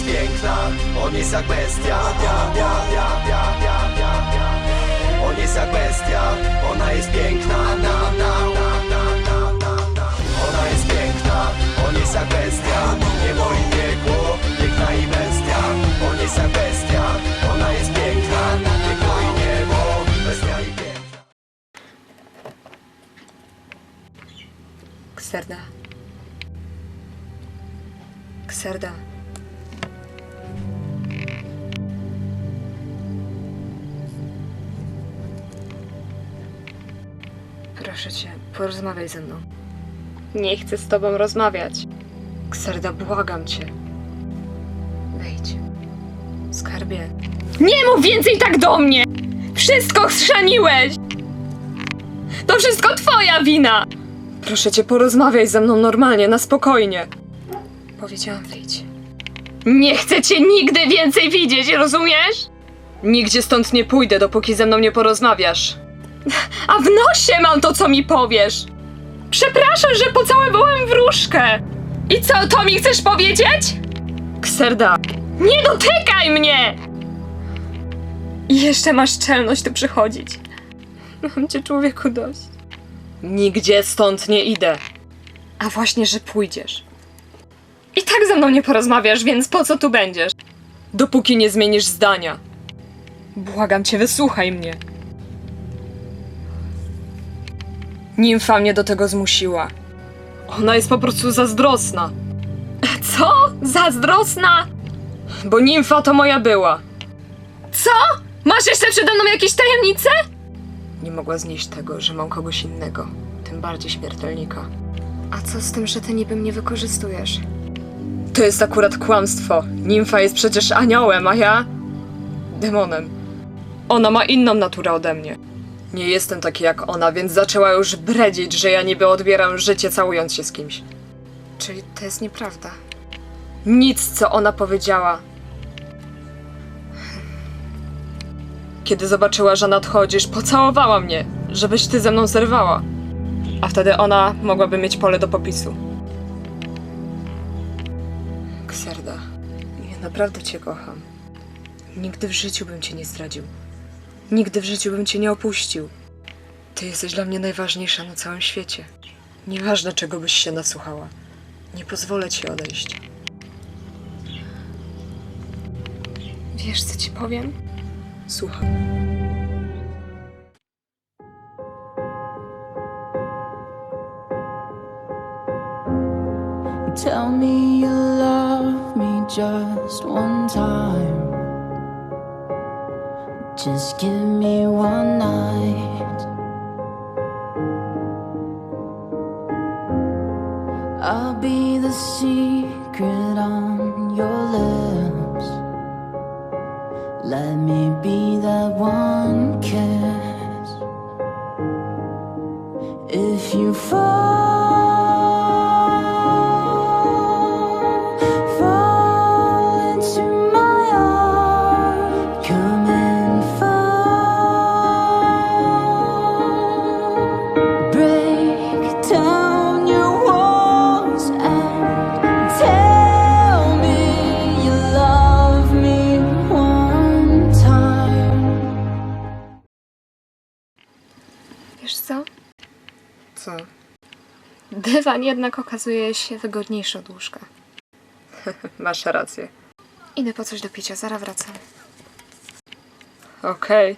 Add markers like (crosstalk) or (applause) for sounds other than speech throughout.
jest piękna, on jest jak bestia. On jest jak bestia, ona jest piękna. Na, na, na, na, na, na, na. Ona jest piękna, on jest jak bestia. Niebo i piekło, piękna i bestia. On jest jak bestia, ona jest piękna. Piekło i niebo, bestia i piękna. Kserda. Kserda. Proszę cię, porozmawiaj ze mną. Nie chcę z tobą rozmawiać. Kserda, błagam cię. Wejdź. Skarbie. Nie mów więcej tak do mnie! Wszystko chrzaniłeś! To wszystko twoja wina! Proszę cię, porozmawiaj ze mną normalnie, na spokojnie. Powiedziałam, wyjdź. Nie chcę cię nigdy więcej widzieć, rozumiesz? Nigdzie stąd nie pójdę, dopóki ze mną nie porozmawiasz. A w nosie mam to, co mi powiesz. Przepraszam, że pocałowałem wróżkę. I co, to mi chcesz powiedzieć? Kserda. Nie dotykaj mnie! I jeszcze masz czelność tu przychodzić. Mam cię człowieku dość. Nigdzie stąd nie idę. A właśnie, że pójdziesz. I tak ze mną nie porozmawiasz, więc po co tu będziesz? Dopóki nie zmienisz zdania. Błagam cię, wysłuchaj mnie. Nimfa mnie do tego zmusiła. Ona jest po prostu zazdrosna. Co? Zazdrosna? Bo nimfa to moja była. Co? Masz jeszcze przede mną jakieś tajemnice? Nie mogła znieść tego, że mam kogoś innego, tym bardziej śmiertelnika. A co z tym, że ty niby mnie wykorzystujesz? To jest akurat kłamstwo. Nimfa jest przecież aniołem, a ja demonem. Ona ma inną naturę ode mnie. Nie jestem taki jak ona, więc zaczęła już bredzić, że ja niby odbieram życie całując się z kimś. Czyli to jest nieprawda. Nic, co ona powiedziała, Kiedy zobaczyła, że nadchodzisz, pocałowała mnie, żebyś ty ze mną zerwała. A wtedy ona mogłaby mieć pole do popisu. Kserda, ja naprawdę cię kocham. Nigdy w życiu bym cię nie zdradził. Nigdy w życiu bym cię nie opuścił. Ty jesteś dla mnie najważniejsza na całym świecie. Nieważne, czego byś się nasłuchała. Nie pozwolę ci odejść. Wiesz, co ci powiem? Słucham. Tell me you love me just one time. Just give me one night. I'll be the secret on your lips. Let me be that one kiss. If you fall, Dywan jednak okazuje się wygodniejszy od łóżka. (laughs) Masz rację. Idę po coś do picia, zaraz wracam. Okej.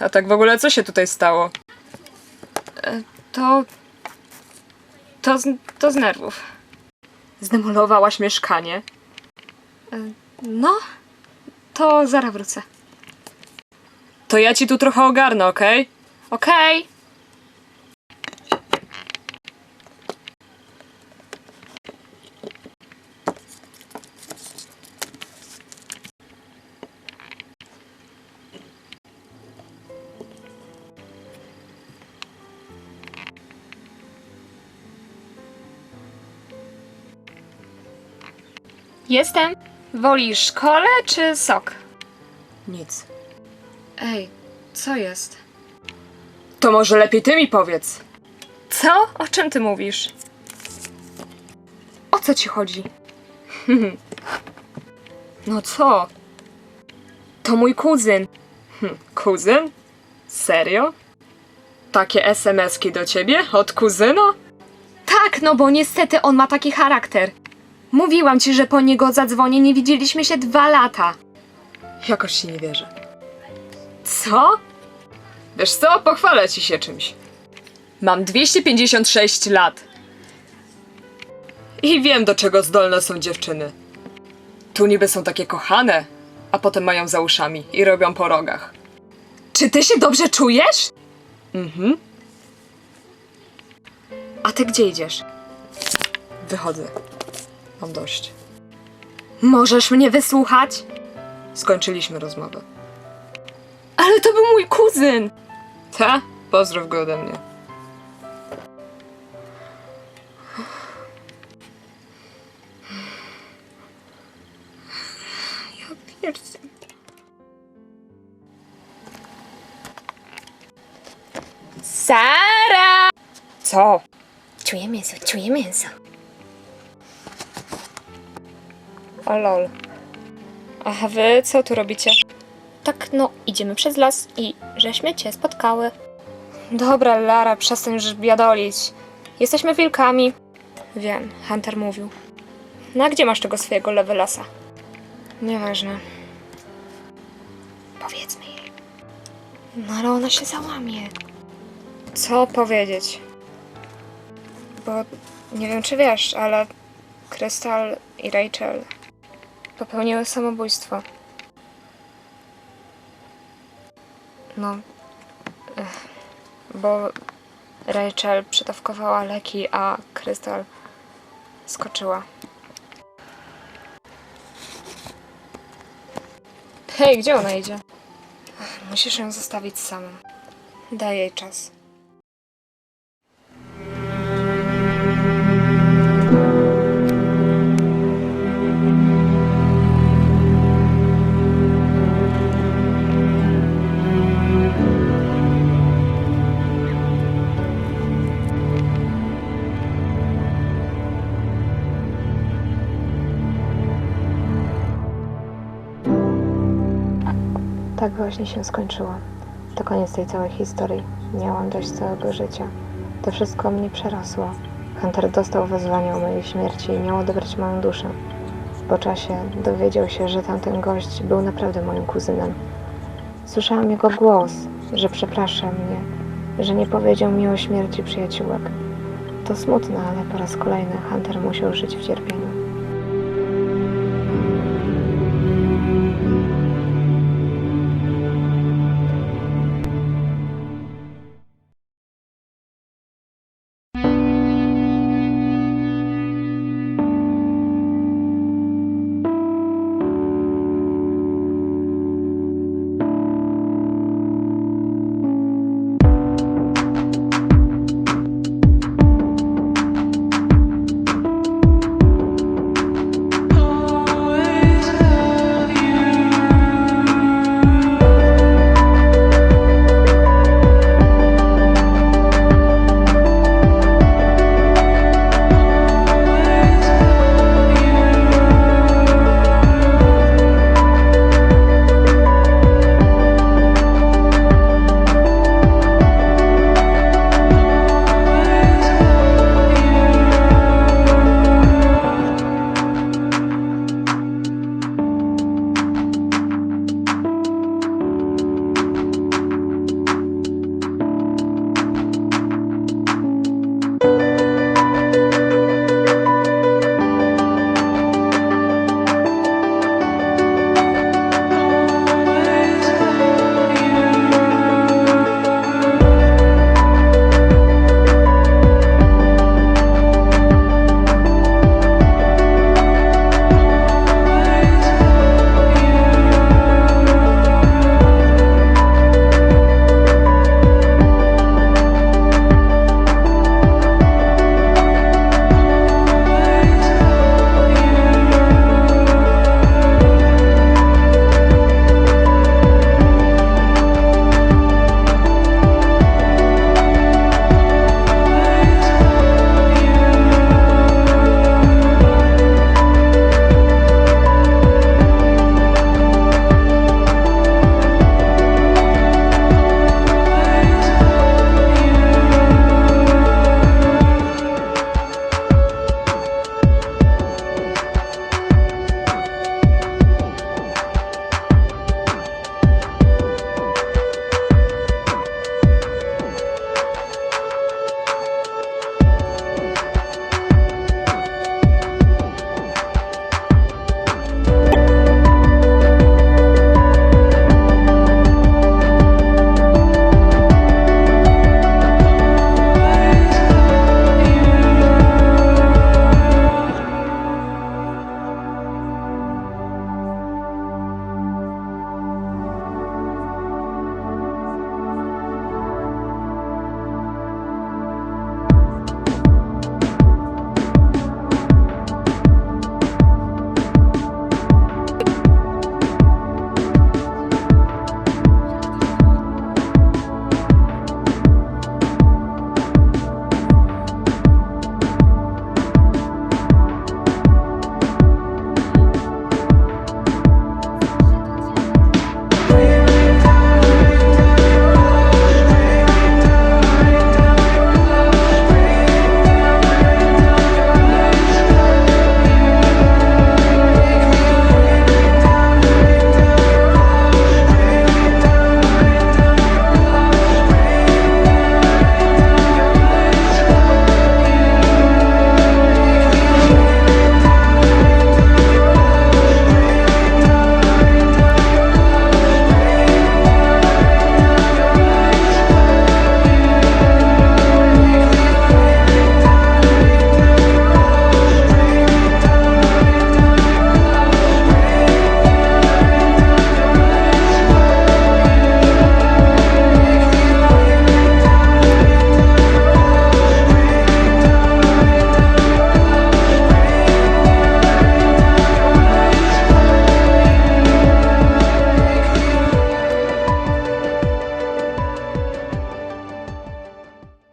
A tak w ogóle co się tutaj stało? E, To... To z, to z nerwów. Zdemolowałaś mieszkanie? E, No, to zaraz wrócę. To ja ci tu trochę ogarnę, okej? Okej. Jestem. Wolisz kole czy sok? Nic. Ej, co jest? To może lepiej ty mi powiedz. Co? O czym ty mówisz? O co ci chodzi? (laughs) no co? To mój kuzyn. (laughs) Kuzyn? Serio? Takie SMS-ki do ciebie? Od kuzyna? Tak, no bo niestety on ma taki charakter. Mówiłam ci, że po niego zadzwonię, nie widzieliśmy się dwa lata. Jakoś ci nie wierzę. Co? Wiesz co, pochwalę ci się czymś. Mam 256 lat. I wiem, do czego zdolne są dziewczyny. Tu niby są takie kochane, a potem mają za uszami i robią po rogach. Czy ty się dobrze czujesz? Mhm. A ty gdzie idziesz? Wychodzę. Mam dość. Możesz mnie wysłuchać? Skończyliśmy rozmowę. Ale to był mój kuzyn! Ta? Pozdrów go ode mnie. Ja pierdzę. Sara! Co? Czuję mięso, czuję mięso. O lol. A wy co tu robicie? Tak, no, idziemy przez las i żeśmy cię spotkały. Dobra, Lara, przestań już biadolić. Jesteśmy wilkami. Wiem, Hunter mówił. No a gdzie masz tego swojego levellasa? Nieważne. Powiedzmy jej. No ale ona się załamie. Co powiedzieć? Bo nie wiem, czy wiesz, ale Krystal i Rachel popełniły samobójstwo. No. ech, Bo Rachel przytawkowała leki, a Krystal skoczyła. Hej, gdzie ona idzie? Musisz ją zostawić samą. Daj jej czas. Właśnie się skończyło. To koniec tej całej historii. Miałam dość całego życia. To wszystko mnie przerosło. Hunter dostał wezwanie o mojej śmierci i miał odebrać moją duszę. Po czasie dowiedział się, że tamten gość był naprawdę moim kuzynem. Słyszałam jego głos, że przeprasza mnie, że nie powiedział mi o śmierci przyjaciółek. To smutne, ale po raz kolejny Hunter musiał żyć w cierpieniu.